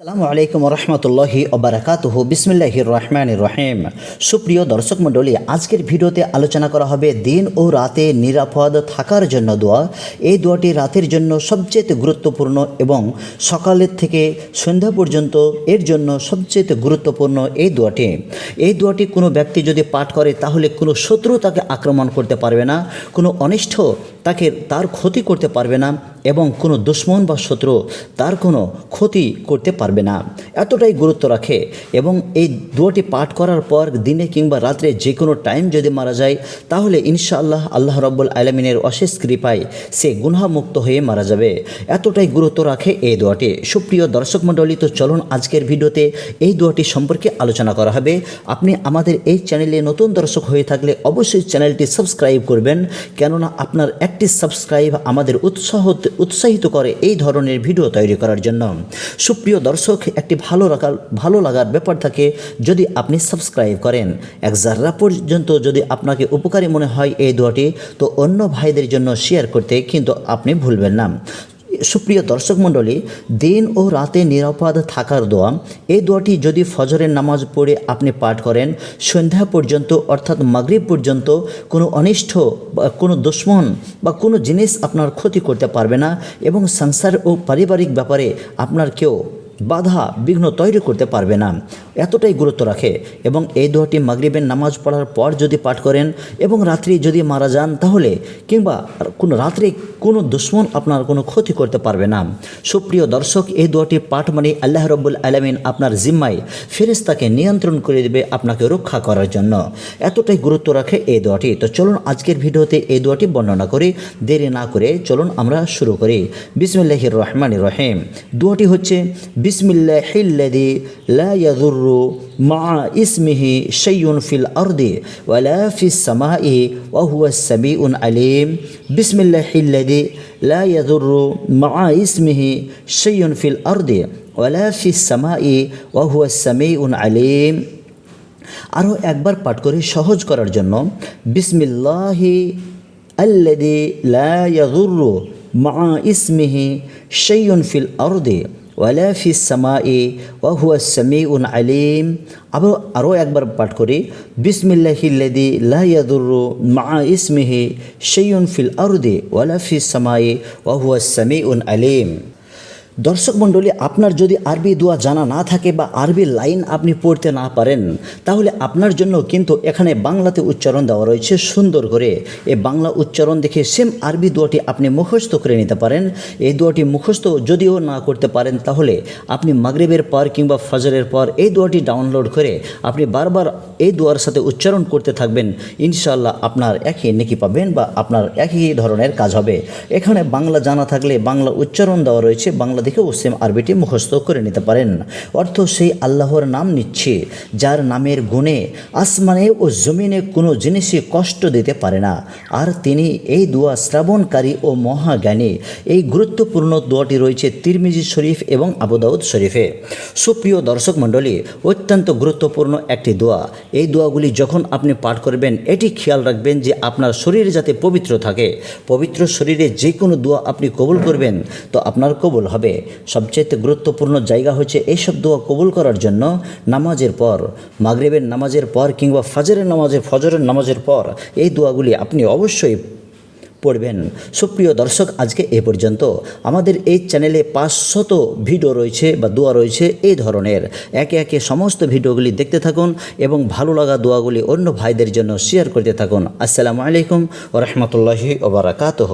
আসসালামু আলাইকুম রহমতুল্লাহি ওবরাকাতুহু। বিসমিল্লাহির রহমান রহিম। সুপ্রিয় দর্শক মণ্ডলী, আজকের ভিডিওতে আলোচনা করা হবে দিন ও রাতে নিরাপদ থাকার জন্য দোয়া। এই দোয়াটি রাতের জন্য সবচেয়ে গুরুত্বপূর্ণ এবং সকালের থেকে সন্ধ্যা পর্যন্ত এর জন্য সবচেয়ে গুরুত্বপূর্ণ এই দোয়াটি। এই দোয়াটি কোনো ব্যক্তি যদি পাঠ করে, তাহলে কোনো শত্রু তাকে আক্রমণ করতে পারবে না, কোনো অনিষ্ট তাকে তার ক্ষতি করতে পারবে না। এবং কোনো দুশ্মন বা শত্রু তার কোনো ক্ষতি করতে পারবে না। এতটাই গুরুত্ব রাখে এবং এই দোয়াটি পাঠ করার পর দিনে কিংবা রাত্রে যে কোনো টাইম যদি মারা যায়, তাহলে ইনশাআল্লাহ আল্লাহ রব্বুল আলমিনের অশেষ কৃপায় সে গুনামুক্ত হয়ে মারা যাবে। এতটাই গুরুত্ব রাখে এই দোয়াটি। সুপ্রিয় দর্শক মণ্ডলী, তো চলুন আজকের ভিডিওতে এই দোয়াটি সম্পর্কে আলোচনা করা হবে। আপনি আমাদের এই চ্যানেলে নতুন দর্শক হয়ে থাকলে অবশ্যই চ্যানেলটি সাবস্ক্রাইব করবেন। কেননা আপনার একটি সাবস্ক্রাইব আমাদের উৎসাহ উৎসাহিত করে এই ধরনের ভিডিও তৈরি করার জন্য। সুপ্রিয় দর্শক, একটি ভালো রাখার ভালো লাগার ব্যাপার থাকে, যদি আপনি সাবস্ক্রাইব করেন। এক জাররা পর্যন্ত যদি আপনাকে উপকারী মনে হয় এই দোয়াটি, তো অন্য ভাইদের জন্য শেয়ার করতে কিন্তু আপনি ভুলবেন না। সুপ্রিয় দর্শক মণ্ডলী, দিন ও রাতে নিরাপদ থাকার দোয়া, এই দোয়াটি যদি ফজরের নামাজ পড়ে আপনি পাঠ করেন, সন্ধ্যা পর্যন্ত অর্থাৎ মাগরিব পর্যন্ত কোনো অনিষ্ঠ বা কোনো দুশ্মন বা কোনো জিনিস আপনার ক্ষতি করতে পারবে না এবং সংসার ও পারিবারিক ব্যাপারে আপনার কেউ বাধা, বিঘ্ন তৈরি করতে পারবে না। এতটাই গুরুত্ব রাখে এবং এই দোয়াটি মাগরিবের নামাজ পড়ার পর যদি পাঠ করেন এবং রাত্রি যদি মারা যান তাহলে কিংবা কোনো রাত্রে কোনো দুশ্মন আপনার কোনো ক্ষতি করতে পারবে না। সুপ্রিয় দর্শক, এই দোয়াটি পাঠ মানে আল্লাহ রব্বুল আলমিন আপনার জিম্মায় ফেরেস্তাকে নিয়ন্ত্রণ করে দেবে আপনাকে রক্ষা করার জন্য। এতটাই গুরুত্ব রাখে এই দোয়াটি তো চলুন আজকের ভিডিওতে এই দোয়াটি বর্ণনা করি। দেরি না করে চলুন আমরা শুরু করি। বিসমিল্লাহির রহমান রহিম। দোয়াটি হচ্ছে বিসমিল্লাহিল্লাদি লা ইয়াদুররু মা ইসমিহি শাইউন ফিল আরদি ওয়ালা ফিস সামাই ওয়া হুয়া সামিউন আলিম বিসমিল্লাহিল্লাদি লা ইয়াদুররু মা ইসমিহি শাইউন ফিল আরদি ওয়ালা ফিস সামাই ওয়া হুয়া সামিউন আলিম আরও একবার পাঠ করি সহজ করার জন্য বিসমিল্লাহি আল্লাদি লা ইয়াদুররু মা ইসমিহি শাইউন ফিল আরদি ওয়ালা ফিস সামাই ওয়া হুয়া সামিউন আলিম আবার আরও একবার পাঠ করি বিসমিল্লাহিল্লাদি লা ইয়াদুররু মা ইসমিহি শাইউন ফিল আরদি ওয়ালা ফিস সামাই ওয়া হুয়া সামিউন আলিম দর্শক মণ্ডলী, আপনার যদি আরবি দোয়া জানা না থাকে বা আরবি লাইন আপনি পড়তে না পারেন, তাহলে আপনার জন্য কিন্তু এখানে বাংলাতে উচ্চারণ দেওয়া রয়েছে সুন্দর করে। এই বাংলা উচ্চারণ দেখে সেম আরবি দোয়াটি আপনি মুখস্থ করে নিতে পারেন। এই দোয়াটি মুখস্থ যদিও না করতে পারেন, তাহলে আপনি মাগরিবের পর কিংবা ফজরের পর এই দোয়াটি ডাউনলোড করে আপনি বারবার এই দোয়ার সাথে উচ্চারণ করতে থাকবেন। ইনশাল্লাহ আপনার একই নেকি পাবেন বা আপনার একই ধরনের কাজ হবে। এখানে বাংলা জানা থাকলে বাংলা উচ্চারণ দেওয়া রয়েছে, বাংলা দেখে সেম আরবিটি মুখস্থ করে নিতে পারেন। অর্থ সেই আল্লাহর নাম নিচ্ছে, যার নামের গুণে আসমানে ও জমিনে কোনো জিনিসই কষ্ট দিতে পারে না। আর তিনি এই দোয়া শ্রাবণকারী ও মহাজ্ঞানী। এই গুরুত্বপূর্ণ দোয়াটি রয়েছে তিরমিজি শরীফ এবং আবুদাউদ শরীফে। সুপ্রিয় দর্শক মণ্ডলী, অত্যন্ত গুরুত্বপূর্ণ একটি দোয়া। এই দোয়াগুলি যখন আপনি পাঠ করবেন, এটি খেয়াল রাখবেন যে আপনার শরীর যাতে পবিত্র থাকে, পবিত্র শরীরে যে কোনো দোয়া আপনি কবুল করবেন, তো আপনার কবুল হবে। সবচেয়ে গুরুত্বপূর্ণ জায়গা হচ্ছে এইসব দোয়া কবুল করার জন্য নামাজের পর, মাগরিবের নামাজের পর কিংবা ফজরের নামাজের ফজরের নামাজের পর এই দোয়াগুলি আপনি অবশ্যই পড়বেন। সুপ্রিয় দর্শক, আজকে এ পর্যন্ত আমাদের এই চ্যানেলে পাঁচশত ভিডিও রয়েছে বা দোয়া রয়েছে এই ধরনের। একে একে সমস্ত ভিডিওগুলি দেখতে থাকুন এবং ভালো লাগা দোয়াগুলি অন্য ভাইদের জন্য শেয়ার করতে থাকুন। আসসালামু আলাইকুম ও রহমতুল্লাহি ওবরাকাতহ